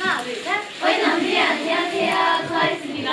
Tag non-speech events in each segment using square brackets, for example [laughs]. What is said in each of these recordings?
하나, 둘, 셋. 어이 남들이 안녕하세요. 수고하셨습니다.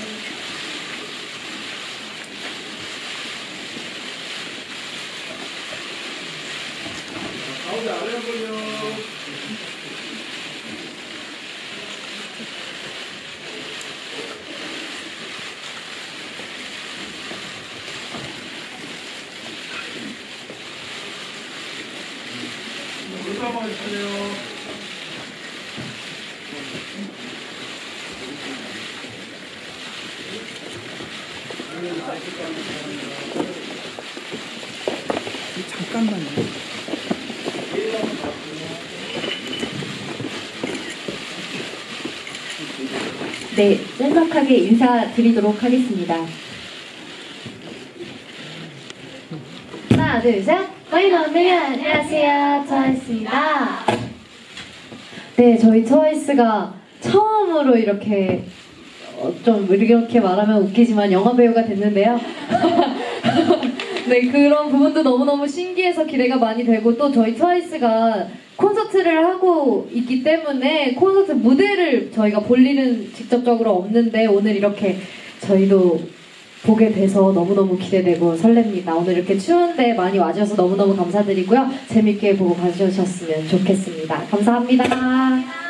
른쪽 한번 해주세요. 잠깐만요. 네, 짤막하게 인사드리도록 하겠습니다. 하나, 둘, 셋. 와이너미 안녕하세요. 트와이스입니다. 네, 저희 트와이스가 처음으로 이렇게 어, 좀 이렇게 말하면 웃기지만 영화 배우가 됐는데요. [laughs] 네, 그런 부분도 너무너무 신기해서 기대가 많이 되고 또 저희 트와이스가 콘서트를 하고 있기 때문에 콘서트 무대를 저희가 볼 일은 직접적으로 없는데 오늘 이렇게 저희도 보게 돼서 너무너무 기대되고 설렙니다. 오늘 이렇게 추운데 많이 와주셔서 너무너무 감사드리고요. 재밌게 보고 가주셨으면 좋겠습니다. 감사합니다.